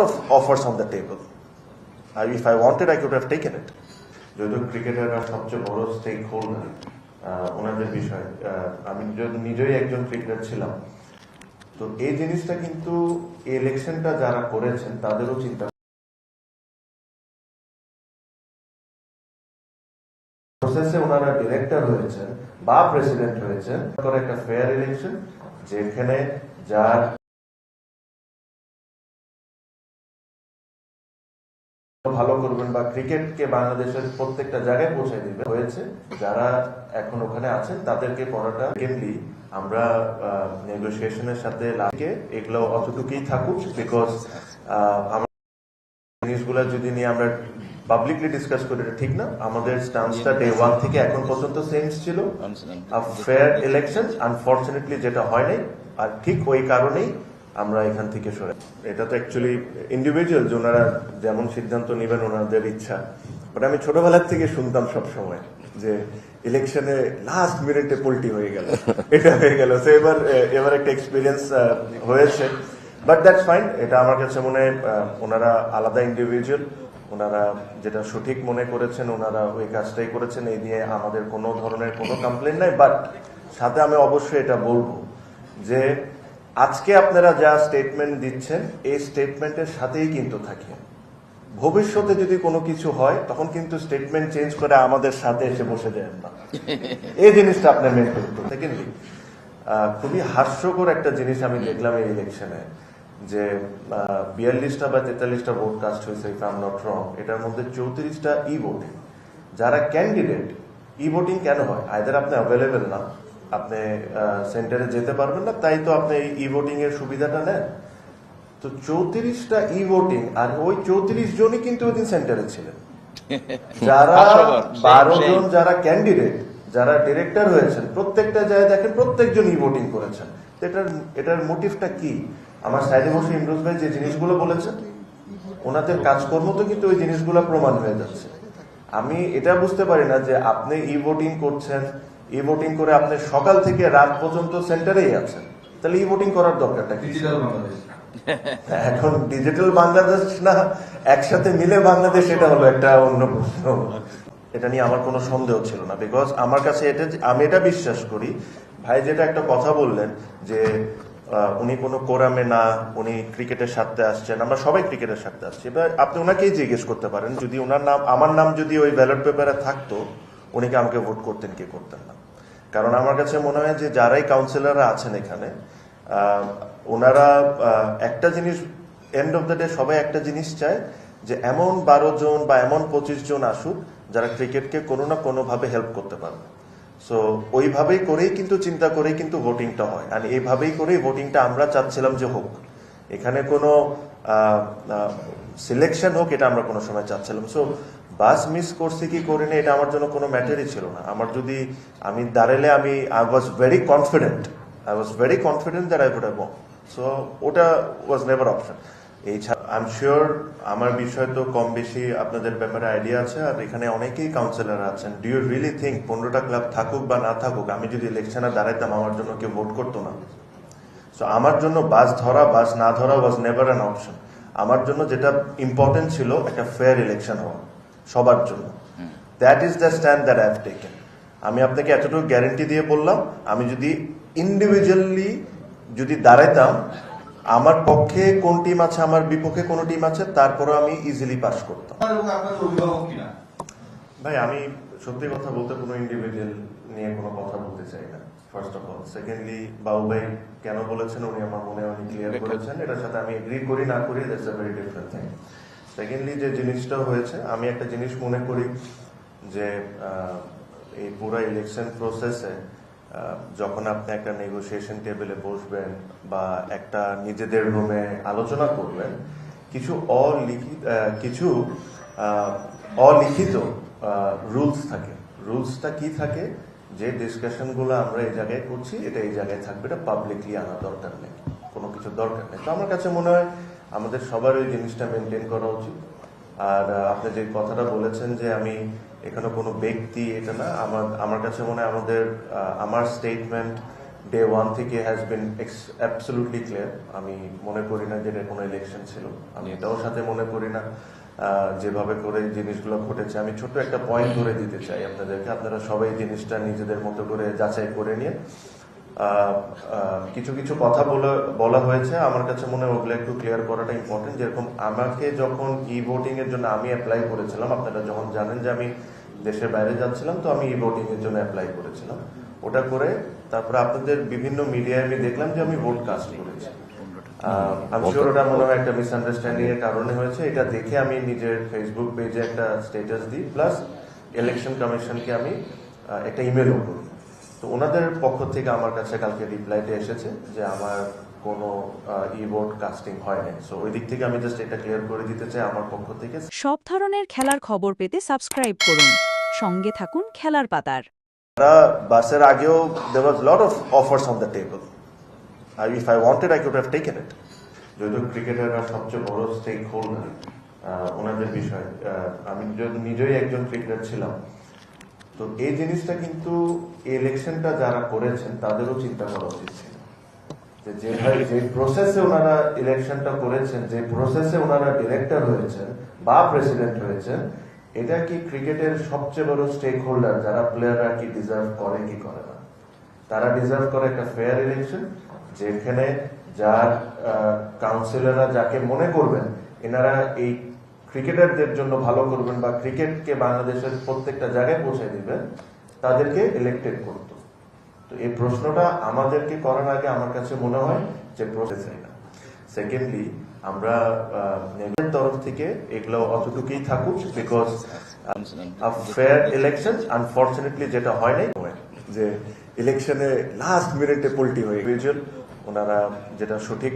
of offers on the table. I, if I wanted, I could have taken it. যেহেতু ক্রিকেটাররা সবচেয়ে বড় stake holder ওনাদের আমি নিজেই একজন ক্রিকেটার ছিলাম তো এই জিনিসটা কিন্তু ইলেকশনটা যারা করেছেন তাদেরও চিন্তা প্রসেসে ওনারা ডিরেক্টর হয়েছেন বা প্রেসিডেন্ট হয়েছেন একটা ফেয়ার ইলেকশন যেখানে যার ভালো করবেন বা ক্রিকেটকে বাংলাদেশের প্রত্যেকটা জায়গায় পৌঁছে দিবে হয়েছে যারা এখন ওখানে আছেন তাদেরকে পড়াটা সেকেন্ডলি আমরা নেগোসিয়েশনের সাথে লাগে এগুলো অতটুকুই থাকুক বিকজ আমরা জিনিসগুলো যদি নিয়ে আমরা পাবলিকলি ডিসকাস করি এটা ঠিক না। আমাদের স্টান্সটা ডে ওয়ান থেকে এখন পর্যন্ত সেম ছিল। ফেয়ার ইলেকশন আনফর্চুনেটলি যেটা হয় নাই আর ঠিক ওই কারণেই আমরা এখান থেকে সরে। এটা তো অ্যাকচুয়ালি ইন্ডিভিজুয়াল যে ওনারা যেমন সিদ্ধান্ত নেবেন ওনাদের ইচ্ছা। বাট আমি ছোটবেলার থেকে শুনতাম সব সময় যে ইলেকশনে লাস্ট মিনিটে পোল্টি হয়ে গেল। এটা হয়ে গেল। সে এবার এবার একটা এক্সপিরিয়েন্স হয়েছে। বাট দ্যাটস ফাইন এটা আমার কাছে মনে হয় ওনারা আলাদা ইন্ডিভিজুয়াল ওনারা যেটা সঠিক মনে করেছেন, ওনারা ওই কাজটাই করেছেন। এই নিয়ে আমাদের কোনো ধরনের কোনো কমপ্লেন নাই। বাট সাথে আমি অবশ্যই এটা বলব যে আজকে আপনারা যা স্টেটমেন্ট দিচ্ছেন এই স্টেটমেন্টের সাথেই কিন্তু থাকে। ভবিষ্যতে যদি কোনো কিছু হয় তখন কিন্তু স্টেটমেন্ট চেঞ্জ করে আমাদের সাথে এসে বসে যায় না। এই জিনিসটা আপনার মেন করতে সেকেন্ডলি খুবই হাস্যকর একটা জিনিস আমি দেখলাম এই ইলেকশনে যে বিয়াল্লিশটা বা তেতাল্লিশটা ভোট কাস্ট হয়েছে ইফ আম নট রং এটার মধ্যে চৌত্রিশটা ই ভোটিং যারা ক্যান্ডিডেট ই ভোটিং কেন হয়? আইদার আপনি অ্যাভেলেবেল না আপনি সেন্টারে যেতে পারবেন না তাই তো আপনি ই ভোটিং এর সুবিধাটা নেন। তো চৌত্রিশটা ই ভোটিং আর ওই চৌত্রিশ জনই কিন্তু ওই দিন সেন্টারে ছিলেন। যারা বারো জন যারা ক্যান্ডিডেট যারা ডিরেক্টর হয়েছেন প্রত্যেকটা জায়গায় দেখেন প্রত্যেকজন ই ভোটিং করেছেন এটার এটার মোটিভটা কি? আমার সাইডে বসে ইমরোজ ভাই যে জিনিসগুলো বলেছেন ওনাদের কাজকর্ম তো কিন্তু ওই জিনিসগুলো প্রমাণ হয়ে যাচ্ছে। আমি এটা বুঝতে পারি না যে আপনি ই ভোটিং করছেন ই ভোটিং করে আপনি সকাল থেকে রাত পর্যন্ত সেন্টারেই আছেন। তাহলে ই ভোটিং করার দরকারটা ডিজিটাল বাংলাদেশ এখন ডিজিটাল বাংলাদেশ না একসাথে মিলে বাংলাদেশ এটা হলো একটা অন্য প্রশ্ন। এটা নিয়ে আমার কোনো সন্দেহ ছিল না বিকজ আমার কাছে এটা আমি এটা বিশ্বাস করি। ভাই যেটা একটা কথা বললেন যে উনি কোনো কোরামে না উনি ক্রিকেটের স্বার্থে আসছেন। আমরা সবাই ক্রিকেটের স্বার্থে আসছি। এবার আপনি ওনাকেই জিজ্ঞেস করতে পারেন যদি ওনার নাম আমার নাম যদি ওই ব্যালট পেপারে থাকতো উনি কি আমাকে ভোট করতেন কি করতেন না। কারণ আমার কাছে মনে হয় যে যারাই কাউন্সিলররা আছেন এখানে ওনারা একটা জিনিস এন্ড অফ দ্য ডে সবাই একটা জিনিস চায় যে এমন বারো জন বা এমন পঁচিশ জন আসুক যারা ক্রিকেটকে কোনো না কোনোভাবে হেল্প করতে পারবে। সো ওইভাবেই করেই কিন্তু চিন্তা করেই কিন্তু ভোটিংটা হয়। আর এইভাবেই করেই ভোটিংটা আমরা চাচ্ছিলাম যে হোক। এখানে কোনো সিলেকশন হোক, এটা আমরা কোনো সময় চাচ্ছিলাম। সো বাস মিস করছি কি করিনি, এটা আমার জন্য কোনো ম্যাটারই ছিল না। আমার যদি আমি দাঁড়ালে আমি I was very confident I was very confident that I would have so ওটা ওয়াজ নেভার অপশন এই আই এম শিওর আমার বিষয় তো কম বেশি আপনাদের ব্যাপারে আইডিয়া আছে, আর এখানে অনেকেই কাউন্সিলর আছেন। ডু ইউ রিয়েলি থিঙ্ক পনেরোটা ক্লাব থাকুক বা না থাকুক, আমি যদি ইলেকশনে দাঁড়াইতাম, আমার জন্য কেউ ভোট করতো না। সো আমার জন্য বাস ধরা, বাস না ধরা ওয়াজ নেভার অ্যান অপশন আমার জন্য যেটা ইম্পর্টেন্ট ছিল, একটা ফেয়ার ইলেকশন হওয়া। সবার জন্য। That is the stand that I have taken আমি আপনাকে এতটুকু গ্যারেন্টি দিয়ে বললাম আমি যদি ইন্ডিভিজুয়ালি যদি দাঁড়াইতাম আমার পক্ষে কোন টিম আছে আমার বিপক্ষে কোন টিম আছে তারপরে আমি ইজিলি পাস করতাম। এবং আপনার অভিভাবক কিনা? ভাই আমি সত্যি কথা বলতে কোনো ইন্ডিভিজুয়াল নিয়ে কোনো কথা বলতে চাই না ফার্স্ট অফ অল সেকেন্ডলি বাবু ভাই কেন বলেছেন উনি আমার মনে অনেক ক্লিয়ার করেছেন এটার সাথে আমি এগ্রি করি না করি that's a very different thing secondly যে জিনিসটা হয়েছে, আমি একটা জিনিস মনে করি যে এই পুরো ইলেকশন প্রসেসে যখন আপনি একটা নেগোসিয়েশন টেবিলে বসবেন বা একটা নিজেদের রুমে আলোচনা করবেন, কিছু অলিখিত কিছু অলিখিত রুলস থাকে। রুলসটা কি থাকে? যে ডিসকাশনগুলো আমরা এই জায়গায় করছি, এটা এই জায়গায় থাকবে, এটা পাবলিকলি আনা দরকার নেই। কোনো কিছু দরকার নেই। তো আমার কাছে মনে হয় আমাদের সবার ওই জিনিসটা মেনটেন করা উচিত। আর আপনি যে কথাটা বলেছেন যে আমি এখানে কোনো ব্যক্তি, এটা না, আমার আমার কাছে মনে হয় আমাদের আমার স্টেটমেন্ট ডে ওয়ান থেকে হ্যাজ বিন অ্যাবসলুটলি ক্লিয়ার আমি মনে করি না যে এটা কোনো ইলেকশন ছিল। আমি এটাও সাথে মনে করি না। যেভাবে করে জিনিসগুলো ঘটেছে। আমি ছোট্ট একটা পয়েন্ট ধরে দিতে চাই আপনাদেরকে। আপনারা সবাই জিনিসটা নিজেদের মতো করে যাচাই করে নিয়ে কিছু কিছু কথা বলা বলা হয়েছে। আমার কাছে মনে হয় ওগুলো একটু ক্লিয়ার করাটা ইম্পর্টেন্ট যেরকম আমাকে যখন ই ভোটিং এর জন্য আমি অ্যাপ্লাই করেছিলাম, আপনারা যখন জানেন যে আমি দেশের বাইরে যাচ্ছিলাম, তো আমি ই ভোটিং এর জন্য অ্যাপ্লাই করেছিলাম। ওটা করে তারপরে আপনাদের বিভিন্ন মিডিয়ায় আমি দেখলাম যে আমি ভোট কাস্ট করেছি। আমি শিওর ওটা মনে হয় একটা মিসআন্ডারস্ট্যান্ডিং এর কারণে হয়েছে। এটা দেখে আমি নিজের ফেসবুক পেজে একটা স্ট্যাটাস দিই। প্লাস ইলেকশন কমিশনকে আমি একটা ইমেলও করি। তো ওনাদের পক্ষ থেকে আমার কাছে কালকে রিপ্লাইটা এসেছে যে আমার কোনো ই ভোট কাস্টিং হয় নাই। সো ওই দিক থেকে আমি জাস্ট এটা ক্লিয়ার করে দিতে চাই আমার পক্ষ থেকে। সব ধরনের খেলার খবর পেতে সাবস্ক্রাইব করুন। সঙ্গে থাকুন খেলার পাতার। তারা বাসের আগেও there was lot of offers on the table I, if I wanted I could have taken it যেহেতু ক্রিকেটাররা সবচেয়ে বড় স্টেক হোল্ডার ওনাদের বিষয় আমি নিজেই একজন ক্রিকেটার ছিলাম তো এই জিনিসটা কিন্তু ইলেকশনটা যারা করেছেন তাদেরও চিন্তা করা উচিত ছিল। যে যে প্রসেসে ওনারা ইলেকশনটা করেছেন যে প্রসেসে ওনারা ডিরেক্টর হয়েছেন বা প্রেসিডেন্ট হয়েছেন এটা কি ক্রিকেটের সবচেয়ে বড় স্টেক হোল্ডার যারা প্লেয়াররা কি ডিজার্ভ করে কি করে না? তারা ডিজার্ভ করে একটা ফেয়ার ইলেকশন যেখানে যার কাউন্সিলররা যাকে মনে করবেন এনারা এই ক্রিকেটারদের জন্য ভালো করবেন বা ক্রিকেটকে বাংলাদেশের প্রত্যেকটা জায়গায় পৌঁছে দিবেন, তাদেরকে ইলেক্টেড করতো। তো এই প্রশ্নটা আমাদেরকে করার আগে আমার কাছে মনে হয় যে প্রসেস না। সেকেন্ডলি আমরা নেভের তরফ থেকে এগুলো অতটুকুই থাকুক বিকজ ফেয়ার ইলেকশন আনফর্চুনেটলি যেটা হয় নাই, যে ইলেকশনে লাস্ট মিনিটে পোল্টি হয়ে ইন্ডিভিজুয়াল ওনারা যেটা সঠিক